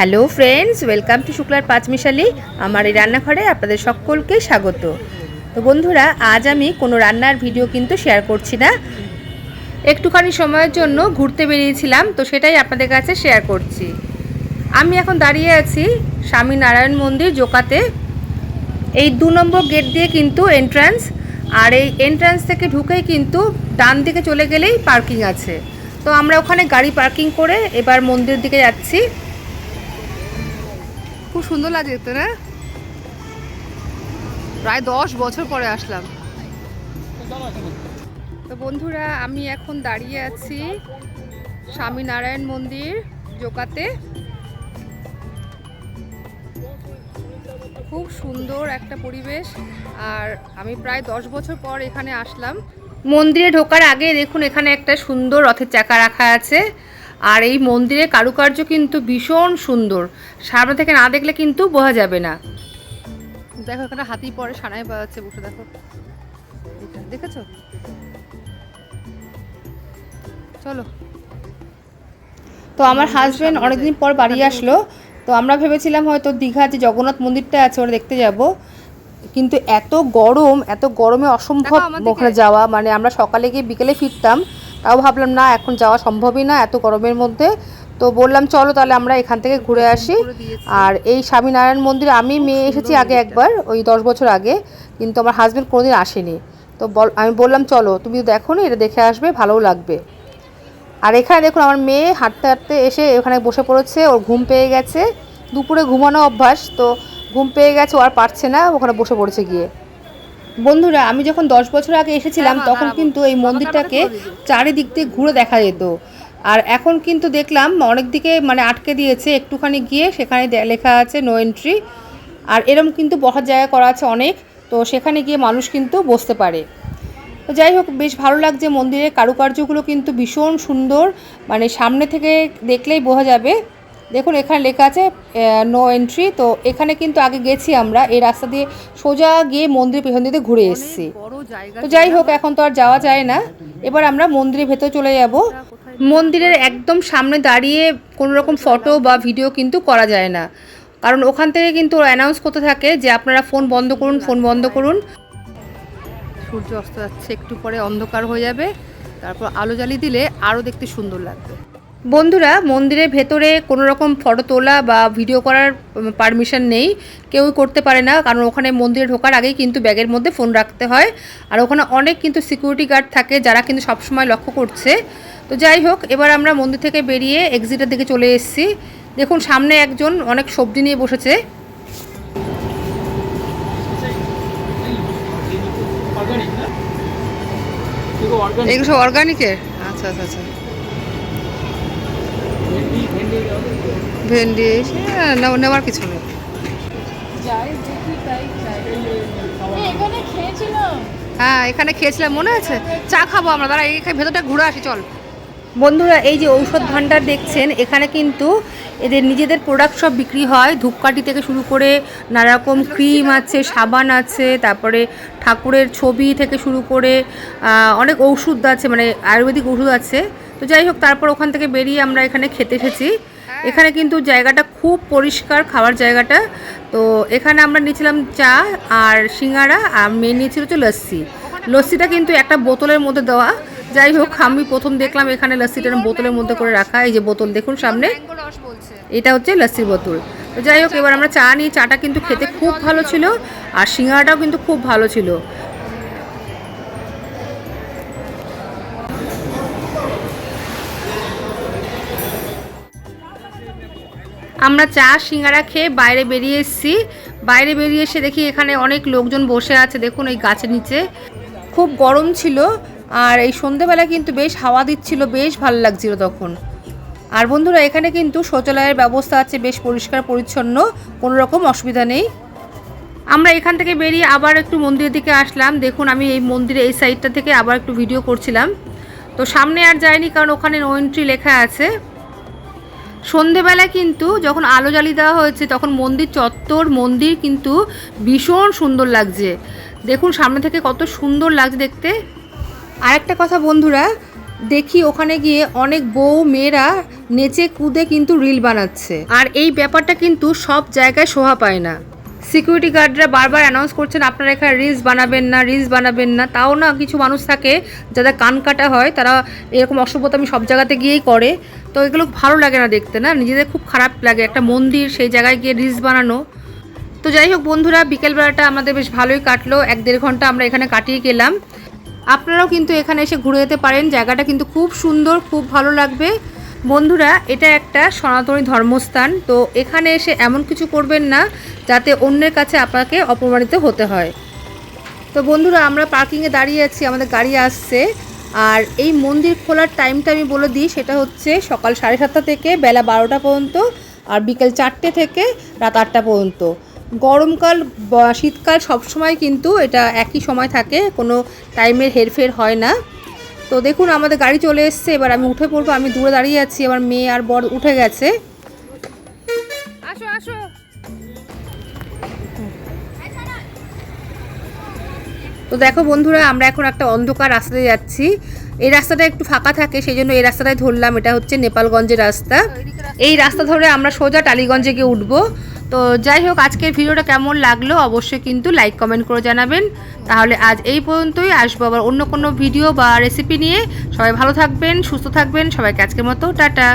Hello friends, welcome to শুক্লার পাঁচমিশালি আমার এই রান্নাঘরে আপনাদের সকলকে স্বাগত। তো বন্ধুরা, আজ আমি কোনো রান্নার ভিডিও কিন্তু শেয়ার করছি না। একটুখানি সময়ের জন্য ঘুরতে বেরিয়েছিলাম, তো সেটাই আপনাদের কাছে শেয়ার করছি। আমি এখন দাঁড়িয়ে আছি স্বামী নারায়ণ মন্দির জোকাতে। এই দু নম্বর গেট দিয়ে কিন্তু এন্ট্রান্স আর এই এন্ট্রান্স থেকে ঢুকেই কিন্তু ডান দিকে চলে গেলেই পার্কিং আছে। তো আমরা ওখানে গাড়ি পার্কিং করে এবার মন্দির দিকে যাচ্ছি। খুব সুন্দর লাগে দেখতে, না? প্রায় দশ বছর পরে আসলাম। তো বন্ধুরা, আমি এখন দাঁড়িয়ে আছি স্বামীনারায়ণ মন্দির, জোকাতে। খুব সুন্দর একটা পরিবেশ। আর আমি প্রায় দশ বছর পর এখানে আসলাম। মন্দিরে ঢোকার আগে দেখুন, এখানে একটা সুন্দর রথের চাকা রাখা আছে। আর এই মন্দিরের কারুকার্য কিন্তু ভীষণ সুন্দর। সামনে থেকে না দেখলে কিন্তু বোঝা যাবে না। দেখো এখানে হাতি পরে সানাই বাজাচ্ছে বসে দেখো। দেখেছ? চলো। তো আমার হাজব্যান্ড অনেকদিন পর বাড়ি আসলো। তো আমরা ভেবেছিলাম হয়তো দীঘা যে জগন্নাথ মন্দিরটা আছে ওরা দেখতে যাব। কিন্তু এত গরম এত গরমে অসম্ভব ওখানে যাওয়া। মানে আমরা সকালে গিয়ে বিকেলে ফিরতাম। তাও ভাবলাম না এখন যাওয়া সম্ভবই না এত গরমের মধ্যে। তো বললাম চলো তাহলে আমরা এখান থেকে ঘুরে আসি। আর এই স্বামীনারায়ণ মন্দিরে আমি মেয়ে এসেছি আগে একবার ওই দশ বছর আগে কিন্তু আমার হাজব্যান্ড কোনোদিন আসেনি। তো বল আমি বললাম চলো তুমি দেখো না এটা দেখে আসবে ভালোও লাগবে। আর এখানে দেখুন আমার মেয়ে হাঁটতে হাঁটতে এসে এখানে বসে পড়েছে ওর ঘুম পেয়ে গেছে। দুপুরে ঘুমানো অভ্যাস তো ঘুম পেয়ে গেছে ও আর পারছে না ওখানে বসে পড়েছে গিয়ে। বন্ধুরা আমি যখন দশ বছর আগে এসেছিলাম তখন কিন্তু এই মন্দিরটাকে চারিদিক দিয়ে ঘুরে দেখা যেত। আর এখন কিন্তু দেখলাম অনেক দিকে মানে আটকে দিয়েছে। একটুখানি গিয়ে সেখানে লেখা আছে নো এন্ট্রি আর এরম কিন্তু বসার জায়গা করা আছে অনেক। তো সেখানে গিয়ে মানুষ কিন্তু বসতে পারে। তো যাই হোক বেশ ভালো লাগছে মন্দিরের কারুকার্যগুলো কিন্তু ভীষণ সুন্দর। মানে সামনে থেকে দেখলেই বোঝা যাবে দেখুন এখানে লেখা আছে নো এন্ট্রি তো এখানে কিন্তু আগে গেছি আমরা এই রাস্তা দিয়ে সোজা গিয়ে মন্দির পেছন দিকে ঘুরে এসেছি। তো যাই হোক এখন তো আর যাওয়া যায় না। এবার আমরা মন্দিরের ভেতর চলে যাব। মন্দিরের একদম সামনে দাঁড়িয়ে কোনো রকম ফটো বা ভিডিও কিন্তু করা যায় না। কারণ ওখান থেকে কিন্তু অ্যানাউন্স করতে থাকে যে আপনারা ফোন বন্ধ করুন ফোন বন্ধ করুন। সূর্য অস্ত যাচ্ছে একটু পরে অন্ধকার হয়ে যাবে। তারপর আলো জ্বালিয়ে দিলে আরও দেখতে সুন্দর লাগবে। বন্ধুরা মন্দিরের ভেতরে কোনো রকম ফটো তোলা বা ভিডিও করার পারমিশন নেই। কেউই করতে পারে না কারণ ওখানে মন্দিরে ঢোকার আগেই কিন্তু ব্যাগের মধ্যে ফোন রাখতে হয়। আর ওখানে অনেক কিন্তু সিকিউরিটি গার্ড থাকে যারা কিন্তু সবসময় লক্ষ্য করছে। তো যাই হোক এবার আমরা মন্দির থেকে বেরিয়ে এক্সিটের দিকে চলে এসেছি। দেখুন সামনে একজন অনেক সবজি নিয়ে বসেছে। এগুলো সব অর্গানিকের আচ্ছা আচ্ছা আচ্ছা। ভেন্ডি হ্যাঁ, নেওয়ার কিছু নেই। হ্যাঁ এখানে খেয়েছিলাম। মনে আছে? চা খাব আমরা দাঁড়া এখানে ভেতরটা ঘুরে আসি চল। বন্ধুরা এই যে ঔষধ ভাণ্ডার দেখছেন এখানে কিন্তু এদের নিজেদের প্রোডাক্ট সব বিক্রি হয়। ধূপকাঠি থেকে শুরু করে নানারকম ক্রিম আছে সাবান আছে তারপরে ঠাকুরের ছবি থেকে শুরু করে অনেক ওষুধ আছে মানে আয়ুর্বেদিক ওষুধ আছে। তো যাই হোক, তারপর ওখান থেকে বেরিয়ে আমরা এখানে খেতে এসেছি। এখানে কিন্তু জায়গাটা খুব পরিষ্কার খাওয়ার জায়গাটা। তো এখানে আমরা নিয়েছিলাম চা আর সিঙ্গারা, আর মেয়ে নিয়েছিল হচ্ছে লস্যি। লস্যিটা কিন্তু একটা বোতলের মধ্যে দেওয়া। যাই হোক, আমি প্রথম দেখলাম এখানে লস্যিটা বোতলের মধ্যে করে রাখা। এই যে বোতল দেখুন সামনে। এটা হচ্ছে লস্যির বোতল। তো যাই হোক, এবার আমরা চা নিই। চাটা কিন্তু খেতে খুব ভালো ছিল, আর সিঙ্গারাটাও কিন্তু খুব ভালো ছিল। আমরা চা, সিঙ্গারা খেয়ে বাইরে বেরিয়ে এসেছি। বাইরে বেরিয়ে এসে দেখি এখানে অনেক লোকজন বসে আছে। দেখুন এই গাছের নিচে। খুব গরম ছিল আর এই সন্ধেবেলা কিন্তু বেশ হাওয়া দিচ্ছিল, বেশ ভালো লাগছিল তখন। আর বন্ধুরা, এখানে কিন্তু শৌচালয়ের ব্যবস্থা আছে, বেশ পরিষ্কার, পরিচ্ছন্ন, কোনো রকম অসুবিধা নেই। আমরা এখান থেকে বেরিয়ে আবার একটু মন্দিরের দিকে আসলাম। দেখুন, আমি এই মন্দিরে, এই সাইডটা থেকে আবার একটু ভিডিও করছিলাম। তো সামনে আর যাইনি, কারণ ওখানে নো এন্ট্রি লেখা আছে। সন্ধেবেলা কিন্তু যখন আলো জ্বালিয়ে দেওয়া হয়েছে, তখন মন্দির চত্বর মন্দির কিন্তু ভীষণ সুন্দর লাগছে। দেখুন, সামনে থেকে কত সুন্দর লাগছে দেখতে। আরেকটা কথা বন্ধুরা, দেখি ওখানে গিয়ে অনেক বউ মেয়েরা নেচে কুদে কিন্তু রিল বানাচ্ছে। আর এই ব্যাপারটা কিন্তু সব জায়গায় শোভা পায় না। সিকিউরিটি গার্ডরা বারবার অ্যানাউন্স করছেন, আপনারা এখানে রিলস বানাবেন না রিলস বানাবেন না। তাও না কিছু মানুষ থাকে যাদের কান কাটা হয়, তারা এরকম অসভ্যতা আমি সব জায়গাতে গিয়েই করে। তো এগুলো ভালো লাগে না দেখতে, না? নিজেদের খুব খারাপ লাগে। একটা মন্দির, সেই জায়গায় গিয়ে রিলস বানানো। তো যাই হোক বন্ধুরা, বিকেলবেলাটা আমাদের বেশ ভালোই কাটলো। এক দেড় ঘণ্টা আমরা এখানে কাটিয়ে গেলাম। আপনারাও কিন্তু এখানে এসে ঘুরে যেতে পারেন। জায়গাটা কিন্তু খুব সুন্দর, খুব ভালো লাগবে। বন্ধুরা, এটা একটা সনাতনী ধর্মস্থান। তো এখানে এসে এমন কিছু করবেন না, যাতে অন্যের কাছে আপনাকে অপমানিত হতে হয়। তো বন্ধুরা, আমরা পার্কিংয়ে দাঁড়িয়ে আছি, আমাদের গাড়ি আসছে। আর এই মন্দির খোলার টাইমটা আমি বলে দিই, সেটা হচ্ছে সকাল সাড়ে সাতটা থেকে বেলা বারোটা পর্যন্ত আর বিকেল চারটে থেকে রাত আটটা পর্যন্ত। গরমকাল শীতকাল সবসময় কিন্তু এটা একই সময় থাকে, কোনো টাইমের হেরফের হয় না। তো দেখুন, আমাদের গাড়ি চলে এসছে, এবার আমি উঠে পড়ব, আমি দূরে দাঁড়িয়ে আছি, আমার মেয়ে আর বর উঠে গেছে। আসো আসো। তো দেখো বন্ধুরা, আমরা এখন একটা অন্ধকার রাস্তাতে যাচ্ছি। এই রাস্তাটা একটু ফাঁকা থাকে সেই জন্য এই রাস্তাটাই ধরলাম। এটা হচ্ছে নেপালগঞ্জের রাস্তা। এই রাস্তা ধরে আমরা সোজা টালিগঞ্জে গিয়ে উঠবো। তো যাই হোক, আজকের ভিডিওটা কেমন লাগল অবশ্যই কিন্তু লাইক, কমেন্ট করে জানাবেন। তাহলে আজ এই পর্যন্তই। আসব আবার অন্য কোনো ভিডিও বা রেসিপি নিয়ে। সবাই ভালো থাকবেন, সুস্থ থাকবেন। সবাইকে আজকের মতো, টাটা।